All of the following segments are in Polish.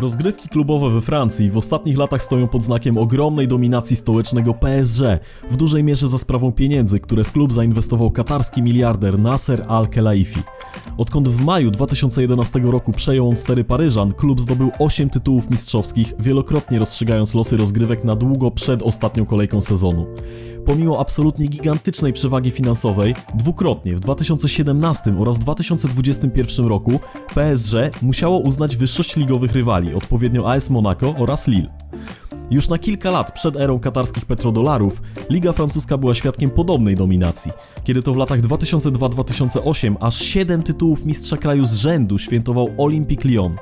Rozgrywki klubowe we Francji w ostatnich latach stoją pod znakiem ogromnej dominacji stołecznego PSG, w dużej mierze za sprawą pieniędzy, które w klub zainwestował katarski miliarder Nasser Al-Khelaifi. Odkąd w maju 2011 roku przejął on stery Paryżan, klub zdobył 8 tytułów mistrzowskich, wielokrotnie rozstrzygając losy rozgrywek na długo przed ostatnią kolejką sezonu. Pomimo absolutnie gigantycznej przewagi finansowej, dwukrotnie w 2017 oraz 2021 roku PSG musiało uznać wyższość ligowych rywali, odpowiednio AS Monaco oraz Lille. Już na kilka lat przed erą katarskich petrodolarów Liga Francuska była świadkiem podobnej dominacji, kiedy to w latach 2002-2008 aż 7 tytułów mistrza kraju z rzędu świętował Olympique Lyon.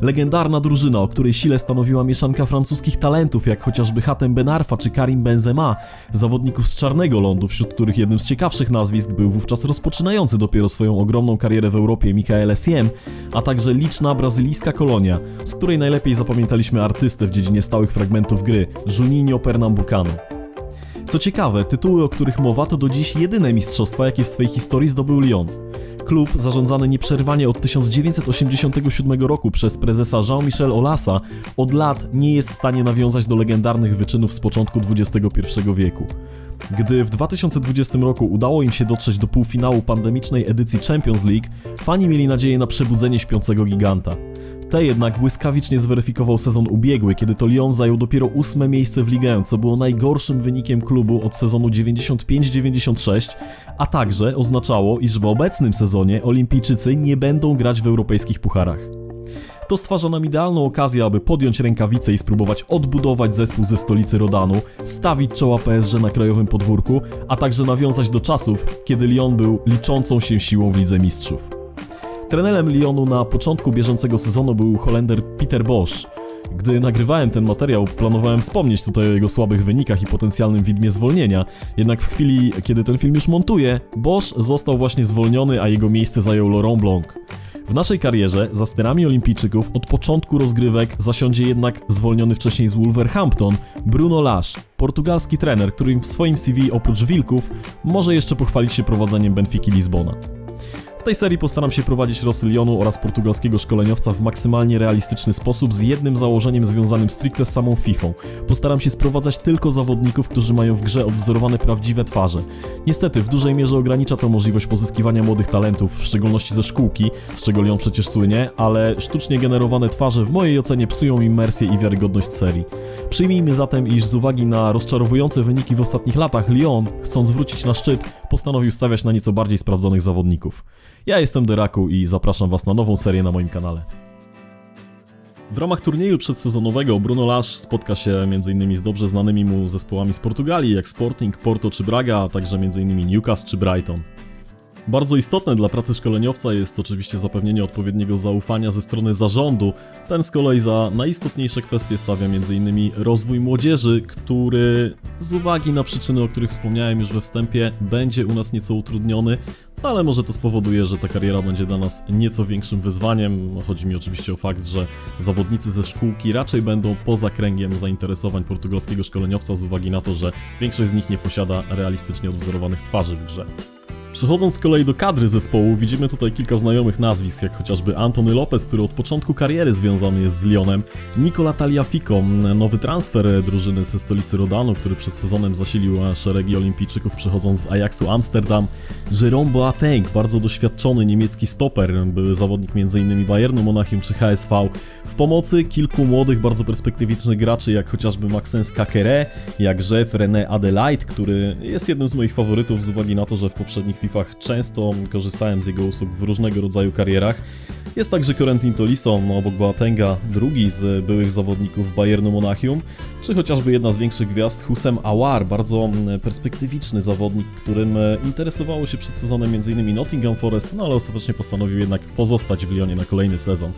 Legendarna drużyna, o której sile stanowiła mieszanka francuskich talentów, jak chociażby Hatem Ben Arfa czy Karim Benzema, zawodników z czarnego lądu, wśród których jednym z ciekawszych nazwisk był wówczas rozpoczynający dopiero swoją ogromną karierę w Europie Michael Essien, a także liczna brazylijska kolonia, z której najlepiej zapamiętaliśmy artystę w dziedzinie stałych fragmentów gry, Juninho Pernambucano. Co ciekawe, tytuły, o których mowa, to do dziś jedyne mistrzostwa, jakie w swojej historii zdobył Lyon. Klub, zarządzany nieprzerwanie od 1987 roku przez prezesa Jean-Michel Olasa, od lat nie jest w stanie nawiązać do legendarnych wyczynów z początku XXI wieku. Gdy w 2020 roku udało im się dotrzeć do półfinału pandemicznej edycji Champions League, fani mieli nadzieję na przebudzenie śpiącego giganta. Te jednak błyskawicznie zweryfikował sezon ubiegły, kiedy to Lyon zajął dopiero ósme miejsce w ligę, co było najgorszym wynikiem klubu od sezonu 95-96, a także oznaczało, iż w obecnym sezonie Olimpijczycy nie będą grać w europejskich pucharach. To stwarza nam idealną okazję, aby podjąć rękawice i spróbować odbudować zespół ze stolicy Rodanu, stawić czoła PSG na krajowym podwórku, a także nawiązać do czasów, kiedy Lyon był liczącą się siłą w Lidze Mistrzów. Trenerem Lyonu na początku bieżącego sezonu był Holender Peter Bosch. Gdy nagrywałem ten materiał, planowałem wspomnieć tutaj o jego słabych wynikach i potencjalnym widmie zwolnienia, jednak w chwili, kiedy ten film już montuję, Bosch został właśnie zwolniony, a jego miejsce zajął Laurent Blanc. W naszej karierze za sterami olimpijczyków od początku rozgrywek zasiądzie jednak zwolniony wcześniej z Wolverhampton Bruno Lage, portugalski trener, którym w swoim CV oprócz Wilków może jeszcze pochwalić się prowadzeniem Benfiki Lizbona. W tej serii postaram się prowadzić losy Lyonu oraz portugalskiego szkoleniowca w maksymalnie realistyczny sposób z jednym założeniem związanym stricte z samą FIFA. Postaram się sprowadzać tylko zawodników, którzy mają w grze odwzorowane prawdziwe twarze. Niestety, w dużej mierze ogranicza to możliwość pozyskiwania młodych talentów, w szczególności ze szkółki, z czego Lyon przecież słynie, ale sztucznie generowane twarze w mojej ocenie psują imersję i wiarygodność serii. Przyjmijmy zatem, iż z uwagi na rozczarowujące wyniki w ostatnich latach, Lyon, chcąc wrócić na szczyt, postanowił stawiać na nieco bardziej sprawdzonych zawodników. Ja jestem Deraku i zapraszam Was na nową serię na moim kanale. W ramach turnieju przedsezonowego Bruno Lage spotka się m.in. z dobrze znanymi mu zespołami z Portugalii, jak Sporting, Porto czy Braga, a także m.in. Newcastle czy Brighton. Bardzo istotne dla pracy szkoleniowca jest oczywiście zapewnienie odpowiedniego zaufania ze strony zarządu. Ten z kolei za najistotniejsze kwestie stawia m.in. rozwój młodzieży, który z uwagi na przyczyny, o których wspomniałem już we wstępie, będzie u nas nieco utrudniony, no ale może to spowoduje, że ta kariera będzie dla nas nieco większym wyzwaniem. Chodzi mi oczywiście o fakt, że zawodnicy ze szkółki raczej będą poza kręgiem zainteresowań portugalskiego szkoleniowca z uwagi na to, że większość z nich nie posiada realistycznie odwzorowanych twarzy w grze. Przechodząc z kolei do kadry zespołu, widzimy tutaj kilka znajomych nazwisk, jak chociażby Antony Lopez, który od początku kariery związany jest z Lyonem, Nicola Taliafico, nowy transfer drużyny ze stolicy Rodanu, który przed sezonem zasilił szeregi olimpijczyków przechodząc z Ajaxu Amsterdam, Jerome Boateng, bardzo doświadczony niemiecki stoper, były zawodnik m.in. Bayernu Monachium czy HSV, w pomocy kilku młodych, bardzo perspektywicznych graczy, jak chociażby Maxence Kakere, jak Jeff René Adelaide, który jest jednym z moich faworytów z uwagi na to, że w poprzednich FIFAch często korzystałem z jego usług w różnego rodzaju karierach. Jest także Corentin Tolisso, no obok Boatenga, drugi z byłych zawodników Bayernu Monachium, czy chociażby jedna z większych gwiazd Husem Awar, bardzo perspektywiczny zawodnik, którym e, interesowało się przed sezonem m.in. Nottingham Forest, no ale ostatecznie postanowił jednak pozostać w Lyonie na kolejny sezon.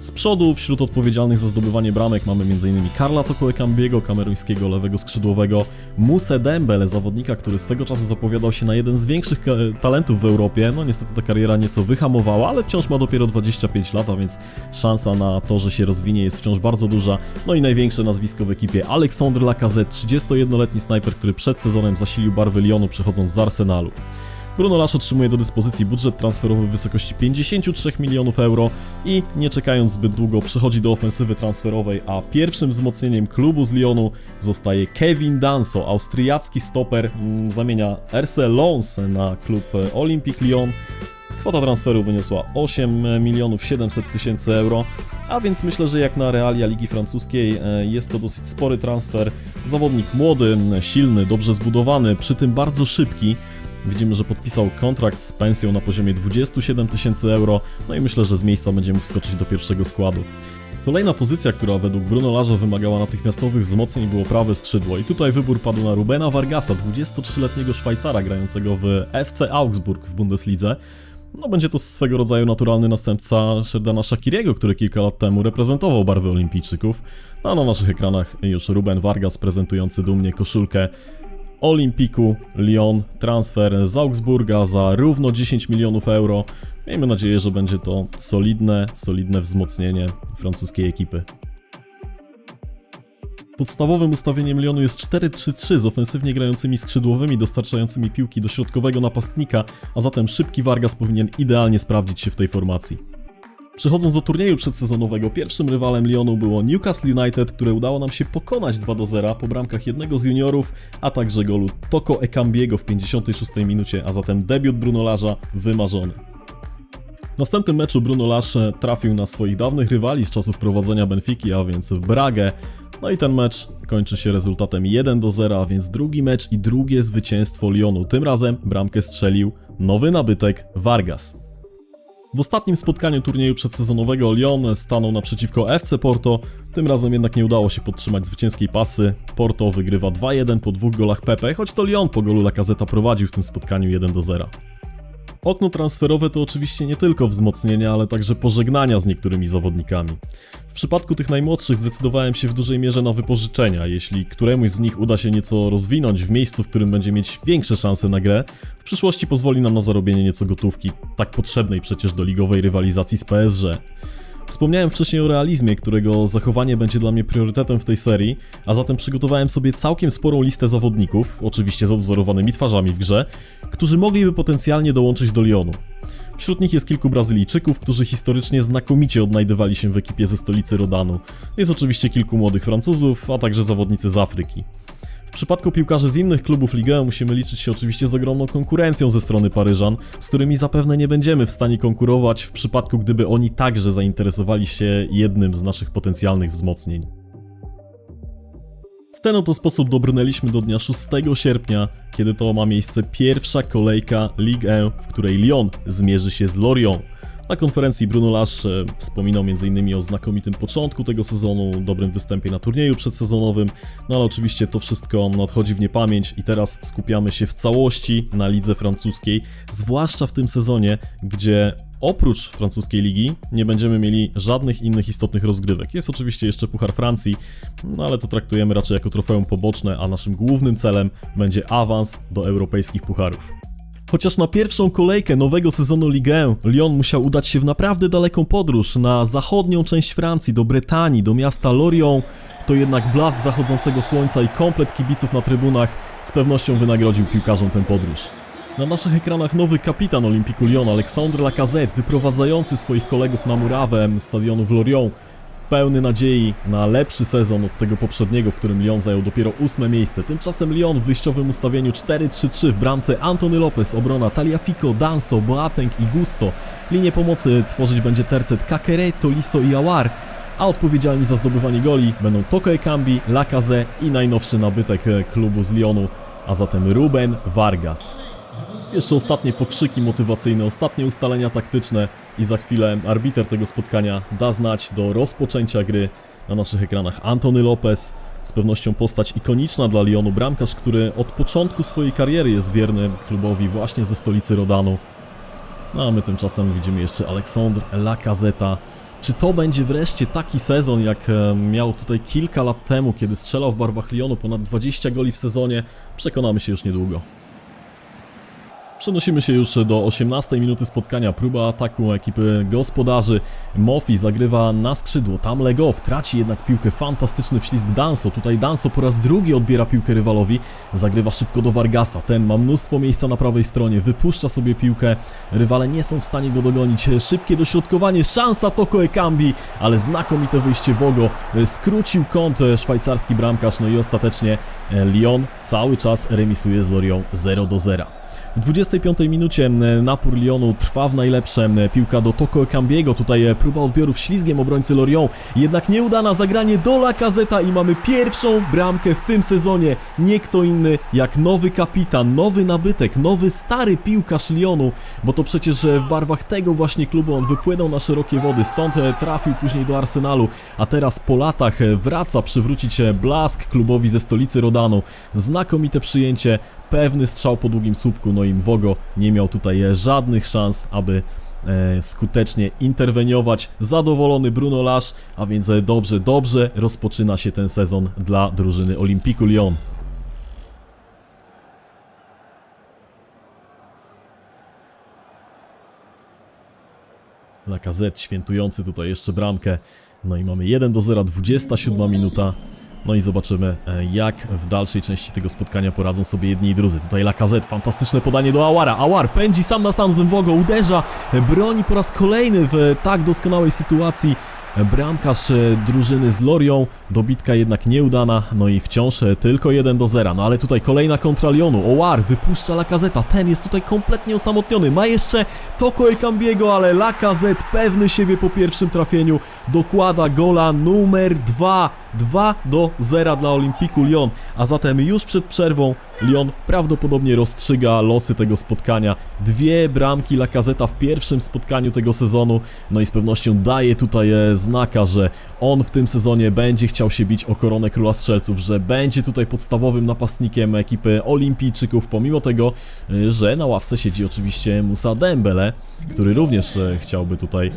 Z przodu wśród odpowiedzialnych za zdobywanie bramek mamy m.in. Karla Tokoekambiego, kameruńskiego lewego skrzydłowego, Muse Dembele, zawodnika, który swego czasu zapowiadał się na jeden z większych talentów w Europie. No niestety ta kariera nieco wyhamowała, ale wciąż ma dopiero 25 lat, a więc szansa na to, że się rozwinie jest wciąż bardzo duża. No i największe nazwisko w ekipie Alexandre Lacazette, 31-letni snajper, który przed sezonem zasilił barwy Lyonu przechodząc z Arsenalu. Bruno Lage otrzymuje do dyspozycji budżet transferowy w wysokości 53 milionów euro i nie czekając zbyt długo przechodzi do ofensywy transferowej, a pierwszym wzmocnieniem klubu z Lyonu zostaje Kevin Danso, austriacki stoper, mm, zamienia RC Lens na klub e, Olympique Lyon. Kwota transferu wyniosła 8 milionów 700 tysięcy euro, a więc myślę, że jak na realia Ligi Francuskiej e, jest to dosyć spory transfer. Zawodnik młody, silny, dobrze zbudowany, przy tym bardzo szybki. Widzimy, że podpisał kontrakt z pensją na poziomie 27 tysięcy euro, no i myślę, że z miejsca będzie mógł wskoczyć do pierwszego składu. Kolejna pozycja, która według Bruno Larza wymagała natychmiastowych wzmocnień było prawe skrzydło i tutaj wybór padł na Rubena Vargasa, 23-letniego Szwajcara grającego w FC Augsburg w Bundeslidze. No będzie to swego rodzaju naturalny następca Sherdana Shakiriego, który kilka lat temu reprezentował barwy olimpijczyków. No, a na naszych ekranach już Ruben Vargas prezentujący dumnie koszulkę Olimpiku Lyon, transfer z Augsburga za równo 10 milionów euro. Miejmy nadzieję, że będzie to solidne, solidne wzmocnienie francuskiej ekipy. Podstawowym ustawieniem Lyonu jest 4-3-3 z ofensywnie grającymi skrzydłowymi dostarczającymi piłki do środkowego napastnika, a zatem szybki Vargas powinien idealnie sprawdzić się w tej formacji. Przechodząc do turnieju przedsezonowego, pierwszym rywalem Lyonu było Newcastle United, które udało nam się pokonać 2 do 0 po bramkach jednego z juniorów, a także golu Toko Ekambiego w 56 minucie, a zatem debiut Bruno Larza wymarzony. W następnym meczu Bruno Lage trafił na swoich dawnych rywali z czasów prowadzenia Benfiki, a więc w Bragę. No i ten mecz kończy się rezultatem 1 do 0, a więc drugi mecz i drugie zwycięstwo Lyonu. Tym razem bramkę strzelił nowy nabytek Vargas. W ostatnim spotkaniu turnieju przedsezonowego Lyon stanął naprzeciwko FC Porto, tym razem jednak nie udało się podtrzymać zwycięskiej pasy. Porto wygrywa 2-1 po dwóch golach Pepe, choć to Lyon po golu Lacazeta prowadził w tym spotkaniu 1-0. Okno transferowe to oczywiście nie tylko wzmocnienia, ale także pożegnania z niektórymi zawodnikami. W przypadku tych najmłodszych zdecydowałem się w dużej mierze na wypożyczenia. Jeśli któremuś z nich uda się nieco rozwinąć w miejscu, w którym będzie mieć większe szanse na grę, w przyszłości pozwoli nam na zarobienie nieco gotówki, tak potrzebnej przecież do ligowej rywalizacji z PSG. Wspomniałem wcześniej o realizmie, którego zachowanie będzie dla mnie priorytetem w tej serii, a zatem przygotowałem sobie całkiem sporą listę zawodników, oczywiście z odwzorowanymi twarzami w grze, którzy mogliby potencjalnie dołączyć do Lyonu. Wśród nich jest kilku Brazylijczyków, którzy historycznie znakomicie odnajdywali się w ekipie ze stolicy Rodanu. Jest oczywiście kilku młodych Francuzów, a także zawodnicy z Afryki. W przypadku piłkarzy z innych klubów Ligę musimy liczyć się oczywiście z ogromną konkurencją ze strony Paryżan, z którymi zapewne nie będziemy w stanie konkurować w przypadku gdyby oni także zainteresowali się jednym z naszych potencjalnych wzmocnień. W ten oto sposób dobrnęliśmy do dnia 6 sierpnia, kiedy to ma miejsce pierwsza kolejka Ligue 1, w której Lyon zmierzy się z Lorient. Na konferencji Bruno Lage e, wspominał m.in. o znakomitym początku tego sezonu, dobrym występie na turnieju przedsezonowym, no ale oczywiście to wszystko nadchodzi w niepamięć i teraz skupiamy się w całości na lidze francuskiej, zwłaszcza w tym sezonie, gdzie Oprócz francuskiej ligi nie będziemy mieli żadnych innych istotnych rozgrywek. Jest oczywiście jeszcze Puchar Francji, no ale to traktujemy raczej jako trofeum poboczne, a naszym głównym celem będzie awans do europejskich pucharów. Chociaż na pierwszą kolejkę nowego sezonu Ligue 1 Lyon musiał udać się w naprawdę daleką podróż na zachodnią część Francji, do Brytanii, do miasta Lorient, to jednak blask zachodzącego słońca i komplet kibiców na trybunach z pewnością wynagrodził piłkarzom tę podróż. Na naszych ekranach nowy kapitan Olympiku Lyon, Alexandre Lacazette, wyprowadzający swoich kolegów na murawę stadionu w Lorient, pełny nadziei na lepszy sezon od tego poprzedniego, w którym Lyon zajął dopiero ósme miejsce. Tymczasem Lyon w wyjściowym ustawieniu 4-3-3 w bramce Antony Lopez, obrona Taliafico, Danso, Boateng i Gusto. Linię pomocy tworzyć będzie tercet Kakere, Tolisso i Awar, a odpowiedzialni za zdobywanie goli będą Toko Ekambi, Lacazette i najnowszy nabytek klubu z Lyonu, a zatem Ruben Vargas. Jeszcze ostatnie pokrzyki motywacyjne, ostatnie ustalenia taktyczne i za chwilę arbiter tego spotkania da znać do rozpoczęcia gry na naszych ekranach Antony Lopez, z pewnością postać ikoniczna dla Lyonu, bramkarz, który od początku swojej kariery jest wierny klubowi właśnie ze stolicy Rodanu. No a my tymczasem widzimy jeszcze Aleksandr Lacazeta. Czy to będzie wreszcie taki sezon, jak e, miał tutaj kilka lat temu, kiedy strzelał w barwach Lyonu ponad 20 goli w sezonie? Przekonamy się już niedługo. Przenosimy się już do 18 minuty spotkania. Próba ataku ekipy gospodarzy. Mofi zagrywa na skrzydło. Tam Legow traci jednak piłkę. Fantastyczny wślizg Danso. Tutaj Danso po raz drugi odbiera piłkę rywalowi. Zagrywa szybko do Vargasa. Ten ma mnóstwo miejsca na prawej stronie. Wypuszcza sobie piłkę. Rywale nie są w stanie go dogonić. Szybkie dośrodkowanie. Szansa Toko Ekambi, ale znakomite wyjście Wogo. Skrócił kąt szwajcarski bramkarz. No i ostatecznie Lyon cały czas remisuje z Lorią 0 do 0. W 25 minucie napór Lyonu trwa w najlepsze. Piłka do Toko Ekambiego. Tutaj e, próba odbioru ślizgiem obrońcy Lorient. Jednak nieudana zagranie do Lacazeta i mamy pierwszą bramkę w tym sezonie. Nie kto inny jak nowy kapitan, nowy nabytek, nowy stary piłkarz Lyonu, bo to przecież e, w barwach tego właśnie klubu on wypłynął na szerokie wody. Stąd e, trafił później do Arsenalu, a teraz po latach wraca przywrócić blask klubowi ze stolicy Rodanu. Znakomite przyjęcie, pewny strzał po długim słupku, no i Mwogo nie miał tutaj żadnych szans, aby e, skutecznie interweniować. Zadowolony Bruno Lage, a więc e, dobrze, dobrze rozpoczyna się ten sezon dla drużyny Olympiku Lyon. Lacazette świętujący tutaj jeszcze bramkę. No i mamy 1 do 0, 27 minuta. No i zobaczymy, e, jak w dalszej części tego spotkania poradzą sobie jedni i drudzy. Tutaj Lacazette, fantastyczne podanie do Awara. Awar pędzi sam na sam z Mwogo, uderza, e, broni po raz kolejny w tak doskonałej sytuacji. Bramkarz e, drużyny z Lorią, dobitka jednak nieudana, no i wciąż tylko 1 do 0. No ale tutaj kolejna kontra Lyonu, Owar wypuszcza Lacazeta, ten jest tutaj kompletnie osamotniony, ma jeszcze Toko Ekambiego, ale Lacazette pewny siebie po pierwszym trafieniu dokłada gola numer 2. 2 do 0 dla Olimpiku Lyon, a zatem już przed przerwą Lyon prawdopodobnie rozstrzyga losy tego spotkania. Dwie bramki Lacazeta w pierwszym spotkaniu tego sezonu, no i z pewnością daje tutaj e, znaka, że on w tym sezonie będzie chciał się bić o koronę Króla Strzelców, że będzie tutaj podstawowym napastnikiem ekipy olimpijczyków, pomimo tego, e, że na ławce siedzi oczywiście Musa Dembele, który również e, chciałby tutaj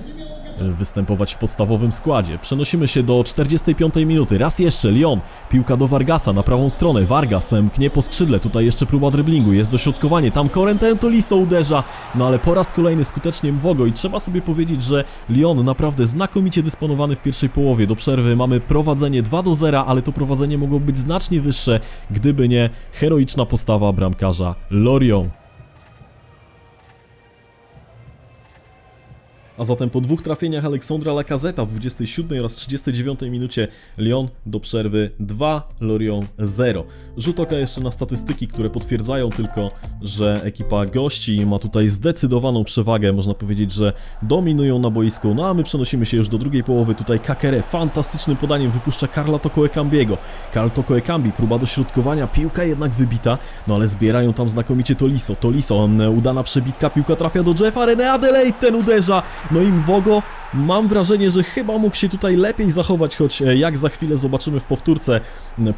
występować w podstawowym składzie. Przenosimy się do 45 minuty. Raz jeszcze Lyon. Piłka do Vargasa na prawą stronę. Vargas mknie po skrzydle. Tutaj jeszcze próba dryblingu. Jest dośrodkowanie. Tam Corentin Tolisso uderza. No ale po raz kolejny skutecznie Mwogo. I trzeba sobie powiedzieć, że Lyon naprawdę znakomicie dysponowany w pierwszej połowie. Do przerwy mamy prowadzenie 2 do 0, ale to prowadzenie mogło być znacznie wyższe, gdyby nie heroiczna postawa bramkarza Lorient. A zatem po dwóch trafieniach Aleksandra Lacazeta w 27 oraz 39 minucie Lyon do przerwy 2, Lorient 0. Rzut oka jeszcze na statystyki, które potwierdzają tylko, że ekipa gości ma tutaj zdecydowaną przewagę. Można powiedzieć, że dominują na boisku. No a my przenosimy się już do drugiej połowy. Tutaj Kakere fantastycznym podaniem wypuszcza Karla Toko Ekambiego. Karl Toko Ekambi, próba dośrodkowania, piłka jednak wybita, no ale zbierają tam znakomicie Toliso. Toliso, udana przebitka, piłka trafia do Jeffa, René Adelaide ten uderza. No i Mwogo mam wrażenie, że chyba mógł się tutaj lepiej zachować, choć e, jak za chwilę zobaczymy w powtórce,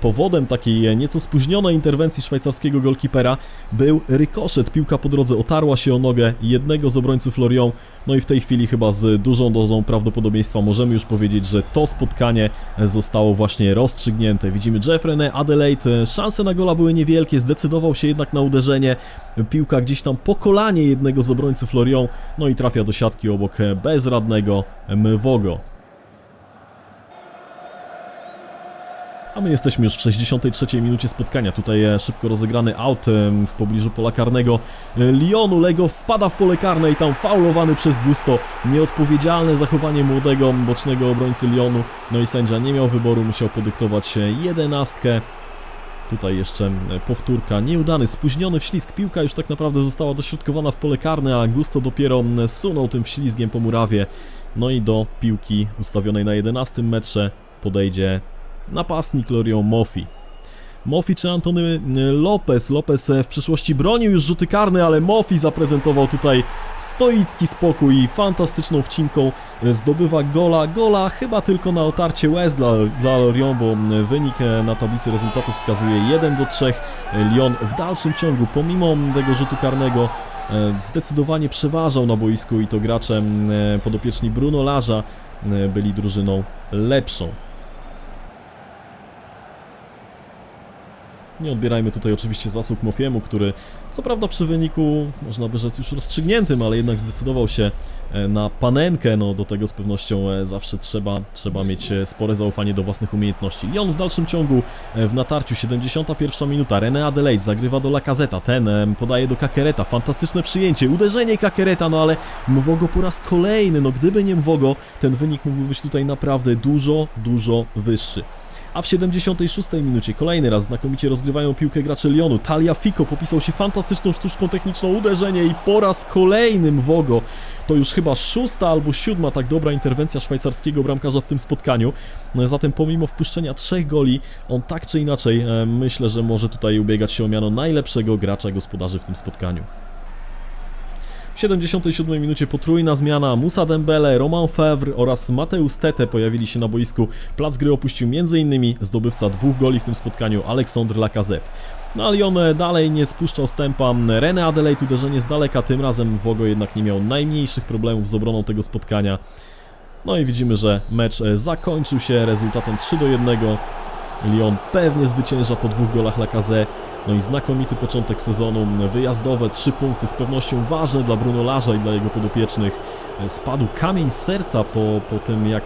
powodem takiej e, nieco spóźnionej interwencji szwajcarskiego golkipera był rykoszet. Piłka po drodze otarła się o nogę jednego z obrońców Lorient, no i w tej chwili chyba z dużą dozą prawdopodobieństwa możemy już powiedzieć, że to spotkanie zostało właśnie rozstrzygnięte. Widzimy Jeffrey, Adelaide, szanse na gola były niewielkie, zdecydował się jednak na uderzenie. Piłka gdzieś tam po kolanie jednego z obrońców Lorient, no i trafia do siatki obok bezradnego Mwogo. A my jesteśmy już w 63 minucie spotkania. Tutaj szybko rozegrany aut w pobliżu pola karnego Lyonu. Lego wpada w pole karne i tam faulowany przez Gusto. Nieodpowiedzialne zachowanie młodego bocznego obrońcy Lyonu. No i sędzia nie miał wyboru, musiał podyktować jedenastkę. Tutaj jeszcze powtórka, nieudany, spóźniony wślizg, piłka już tak naprawdę została dośrodkowana w pole karne, a Gusto dopiero sunął tym wślizgiem po murawie. No i do piłki ustawionej na 11 metrze podejdzie napastnik Lorion Mofi. Mofi czy Antony y, Lopez. Lopez e, w przeszłości bronił już rzuty karne, ale Mofi zaprezentował tutaj stoicki spokój i fantastyczną wcinką e, zdobywa gola. Gola chyba tylko na otarcie łez dla, dla Lorient, bo wynik e, na tablicy rezultatów wskazuje 1 do 3. Lyon w dalszym ciągu, pomimo tego rzutu karnego, zdecydowanie przeważał na boisku i to gracze podopieczni Bruno Larza byli drużyną lepszą. Nie odbierajmy tutaj oczywiście zasług Mofiemu, który co prawda przy wyniku, można by rzec już rozstrzygniętym, ale jednak zdecydował się e, na panenkę, no do tego z pewnością e, zawsze trzeba, trzeba mieć e, spore zaufanie do własnych umiejętności. Lyon w dalszym ciągu w natarciu, 71 minuta, René Adelaide zagrywa do Lacazeta, ten podaje do Kakereta, fantastyczne przyjęcie, uderzenie Kakereta, no ale Mwogo po raz kolejny, no gdyby nie Mwogo, ten wynik mógłby być tutaj naprawdę dużo, dużo wyższy. A w 76 minucie kolejny raz znakomicie rozgrywają piłkę gracze Lyonu. Talia Fico popisał się fantastyczną sztuczką techniczną uderzenie i po raz kolejnym Wogo. To już chyba szósta albo siódma tak dobra interwencja szwajcarskiego bramkarza w tym spotkaniu. No, zatem pomimo wpuszczenia trzech goli, on tak czy inaczej e, myślę, że może tutaj ubiegać się o miano najlepszego gracza gospodarzy w tym spotkaniu. W 77 minucie potrójna zmiana Musa Dembele, Roman Fevre oraz Mateusz Tete pojawili się na boisku. Plac gry opuścił m.in. zdobywca dwóch goli w tym spotkaniu Alexandre Lacazette. No ale on dalej nie spuszczał stępa. René Adelaide uderzenie z daleka, tym razem Wogo jednak nie miał najmniejszych problemów z obroną tego spotkania. No i widzimy, że mecz e, zakończył się rezultatem 3 do 1. Lyon pewnie zwycięża po dwóch golach Lacazette. No i znakomity początek sezonu, wyjazdowe, trzy punkty, z pewnością ważne dla Bruno Larza i dla jego podopiecznych. Spadł kamień serca po, po tym, jak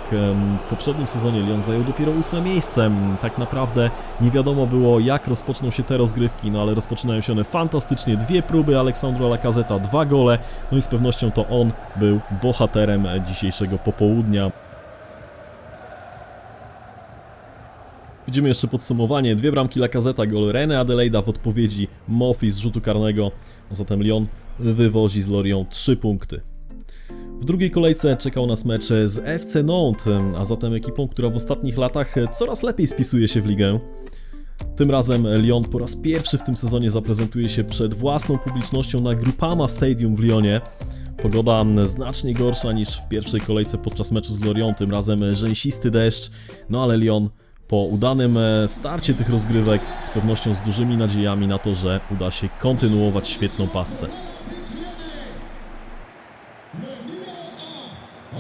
w poprzednim sezonie Lyon zajął dopiero ósme miejsce. Tak naprawdę nie wiadomo było, jak rozpoczną się te rozgrywki, no ale rozpoczynają się one fantastycznie. Dwie próby Aleksandra Lacazeta, dwa gole, no i z pewnością to on był bohaterem dzisiejszego popołudnia. Widzimy jeszcze podsumowanie. Dwie bramki Lacazeta, gol René Adelaida w odpowiedzi Mofi z rzutu karnego. Zatem Lyon wywozi z Lorient 3 punkty. W drugiej kolejce czekał nas mecz z FC Nantes, a zatem ekipą, która w ostatnich latach coraz lepiej spisuje się w ligę. Tym razem Lyon po raz pierwszy w tym sezonie zaprezentuje się przed własną publicznością na Groupama Stadium w Lyonie. Pogoda znacznie gorsza niż w pierwszej kolejce podczas meczu z Lorient, tym razem rzęsisty deszcz, no ale Lyon po udanym e, starcie tych rozgrywek z pewnością z dużymi nadziejami na to, że uda się kontynuować świetną passę.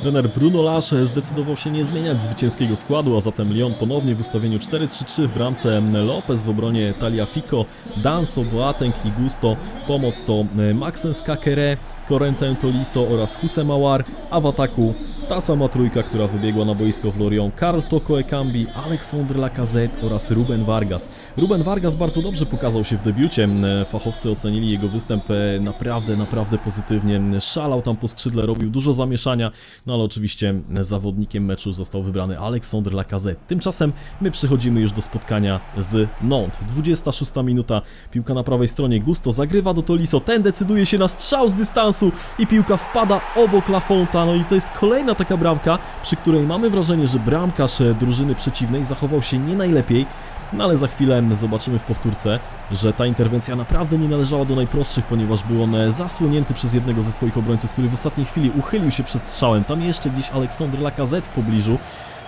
Trener Bruno Lage zdecydował się nie zmieniać zwycięskiego składu, a zatem Lyon ponownie w ustawieniu 4-3-3 w bramce Lopez w obronie Taliafico, Danso, Boateng i Gusto. Pomoc to Maxens Kakere, Corentin Tolisso oraz Hussein Awar, a w ataku ta sama trójka, która wybiegła na boisko w Lorient, Karl Toko Ekambi, Alexandre Lacazette oraz Ruben Vargas. Ruben Vargas bardzo dobrze pokazał się w debiucie, fachowcy ocenili jego występ e, naprawdę, naprawdę pozytywnie, szalał tam po skrzydle, robił dużo zamieszania, no ale oczywiście zawodnikiem meczu został wybrany Alexandre Lacazette. Tymczasem my przechodzimy już do spotkania z Nantes. 26 minuta, piłka na prawej stronie, Gusto zagrywa do Tolisso, ten decyduje się na strzał z dystansu i piłka wpada obok Lafonta, no i to jest kolejna taka bramka, przy której mamy wrażenie, że bramkarz e, drużyny przeciwnej zachował się nie najlepiej, no ale za chwilę zobaczymy w powtórce, że ta interwencja naprawdę nie należała do najprostszych, ponieważ był on e, zasłonięty przez jednego ze swoich obrońców, który w ostatniej chwili uchylił się przed strzałem. Tam jeszcze gdzieś Aleksander Lacazette w pobliżu,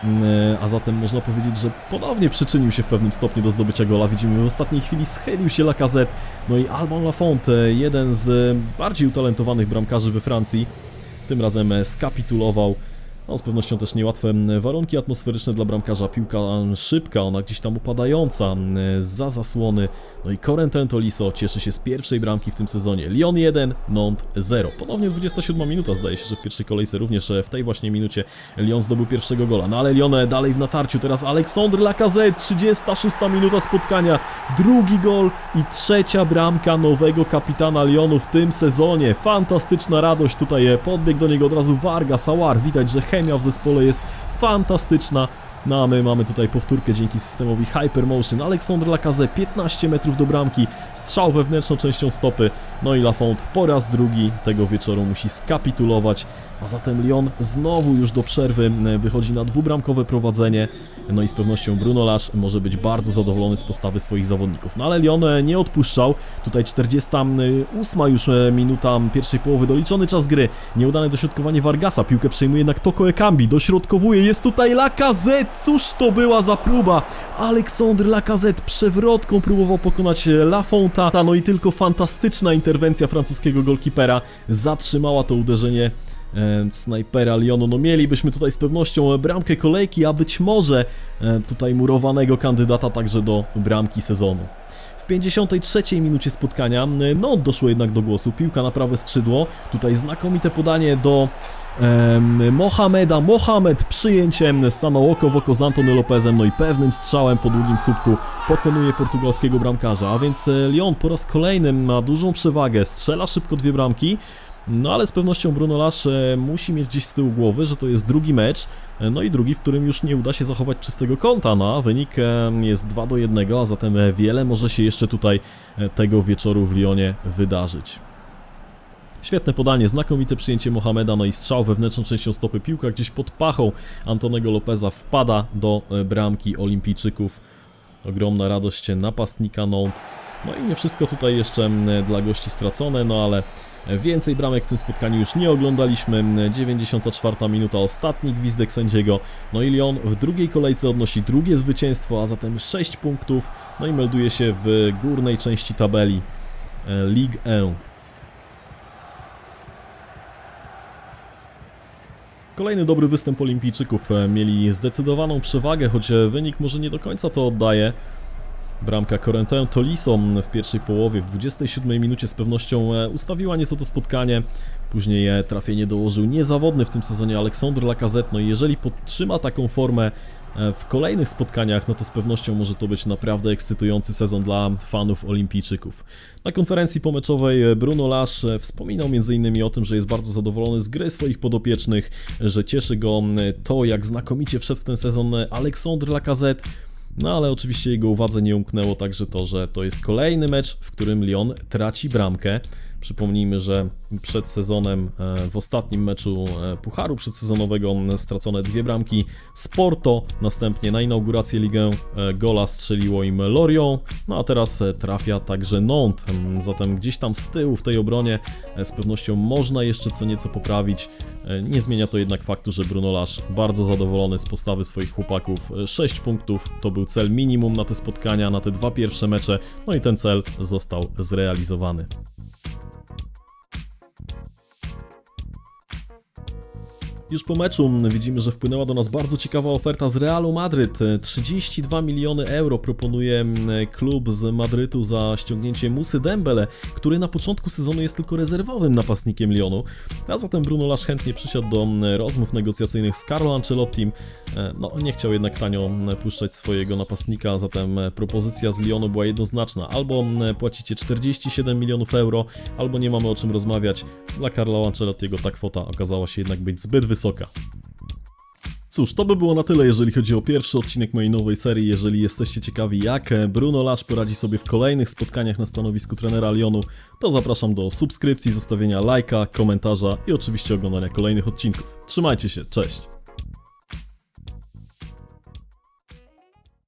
mm, e, a zatem można powiedzieć, że ponownie przyczynił się w pewnym stopniu do zdobycia gola. Widzimy w ostatniej chwili schylił się Lacazette, no i Alban Lafont, jeden z bardziej utalentowanych bramkarzy we Francji, tym razem skapitulował. No, z pewnością też niełatwe warunki atmosferyczne dla bramkarza. Piłka szybka, ona gdzieś tam upadająca za zasłony. No i Corentin Tolisso cieszy się z pierwszej bramki w tym sezonie. Lyon 1, Nantes 0. Ponownie 27 minuta, zdaje się, że w pierwszej kolejce również e, w tej właśnie minucie Lyon zdobył pierwszego gola. No ale Lyon dalej w natarciu. Teraz Alexandre Lacazette, 36 minuta spotkania. Drugi gol i trzecia bramka nowego kapitana Lyonu w tym sezonie. Fantastyczna radość tutaj. e, Podbiegł do niego od razu Vargas, Sawar. Widać, że chemia w zespole jest fantastyczna. No a my mamy tutaj powtórkę dzięki systemowi Hypermotion. Alexandre Lacazette 15 metrów do bramki, strzał wewnętrzną częścią stopy. No i Lafont po raz drugi tego wieczoru musi skapitulować. A zatem Lyon znowu już do przerwy e, wychodzi na dwubramkowe prowadzenie. No i z pewnością Bruno Lage może być bardzo zadowolony z postawy swoich zawodników. No ale Lyon e, nie odpuszczał. Tutaj 48 już e, minuta pierwszej połowy, doliczony czas gry. Nieudane dośrodkowanie Vargasa, piłkę przejmuje jednak Toko Ekambi, dośrodkowuje, jest tutaj Lacazette, cóż to była za próba? Alexandre Lacazette przewrotką próbował pokonać Lafonta, no i tylko fantastyczna interwencja francuskiego golkipera zatrzymała to uderzenie e, snajpera Lyonu. No mielibyśmy tutaj z pewnością bramkę kolejki, a być może e, tutaj murowanego kandydata także do bramki sezonu. W 53 minucie spotkania, no doszło jednak do głosu, piłka na prawe skrzydło, tutaj znakomite podanie do Mohameda, Mohamed przyjęciem stanął oko w oko z Antony Lopezem, no i pewnym strzałem po długim słupku pokonuje portugalskiego bramkarza, a więc e, Lyon po raz kolejny ma dużą przewagę, strzela szybko dwie bramki, no ale z pewnością Bruno Lage musi mieć gdzieś z tyłu głowy, że to jest drugi mecz, e, no i drugi, w którym już nie uda się zachować czystego kąta, no a wynik e, jest 2 do 1, a zatem e, wiele może się jeszcze tutaj e, tego wieczoru w Lyonie wydarzyć. Świetne podanie, znakomite przyjęcie Mohameda, no i strzał wewnętrzną częścią stopy piłka gdzieś pod pachą Antonego Lopeza wpada do e, bramki olimpijczyków. Ogromna radość napastnika Nantes. No i nie wszystko tutaj jeszcze mm, dla gości stracone, no ale więcej bramek w tym spotkaniu już nie oglądaliśmy. 94 minuta, ostatni gwizdek sędziego. No i Lyon w drugiej kolejce odnosi drugie zwycięstwo, a zatem 6 punktów. No i melduje się w górnej części tabeli e, Ligue 1. Kolejny dobry występ olimpijczyków. E, Mieli zdecydowaną przewagę, choć e, wynik może nie do końca to oddaje. Bramka Corentin Tolisso w pierwszej połowie, w 27 minucie z pewnością e, ustawiła nieco to spotkanie. Później e, trafienie dołożył niezawodny w tym sezonie Aleksander Lacazette. No i jeżeli podtrzyma taką formę e, w kolejnych spotkaniach, no to z pewnością może to być naprawdę ekscytujący sezon dla fanów olimpijczyków. Na konferencji pomeczowej Bruno e, wspominał m.in. o tym, że jest bardzo zadowolony z gry swoich podopiecznych, że cieszy go to, jak znakomicie wszedł w ten sezon Aleksander Lacazette. No ale oczywiście jego uwadze nie umknęło także to, że to jest kolejny mecz, w którym Lyon traci bramkę. Przypomnijmy, że przed sezonem, e, w ostatnim meczu e, Pucharu przedsezonowego stracone dwie bramki z Porto, następnie na inaugurację ligę e, gola strzeliło im Lorient, no a teraz trafia także Nantes, M, zatem gdzieś tam z tyłu w tej obronie z pewnością można jeszcze co nieco poprawić. Nie zmienia to jednak faktu, że Bruno Lage bardzo zadowolony z postawy swoich chłopaków. 6 punktów to był cel minimum na te spotkania, na te dwa pierwsze mecze, no i ten cel został zrealizowany. Już po meczu widzimy, że wpłynęła do nas bardzo ciekawa oferta z Realu Madryt. 32 miliony euro proponuje mm, klub z Madrytu za ściągnięcie Musy Dembele, który na początku sezonu jest tylko rezerwowym napastnikiem Lyonu. A zatem Bruno Lage chętnie przysiadł do mm, rozmów negocjacyjnych z Carlo Ancelottim. E, No, nie chciał jednak tanio mm, puszczać swojego napastnika, zatem e, propozycja z Lyonu była jednoznaczna. Albo płacicie 47 milionów euro, albo nie mamy o czym rozmawiać. Dla Carlo Ancelottiego ta kwota okazała się jednak być zbyt wysoka. Cóż, to by było na tyle, jeżeli chodzi o pierwszy odcinek mojej nowej serii. Jeżeli jesteście ciekawi, jak Bruno Lage poradzi sobie w kolejnych spotkaniach na stanowisku trenera Lyonu, to zapraszam do subskrypcji, zostawienia lajka, komentarza i oczywiście oglądania kolejnych odcinków. Trzymajcie się, cześć!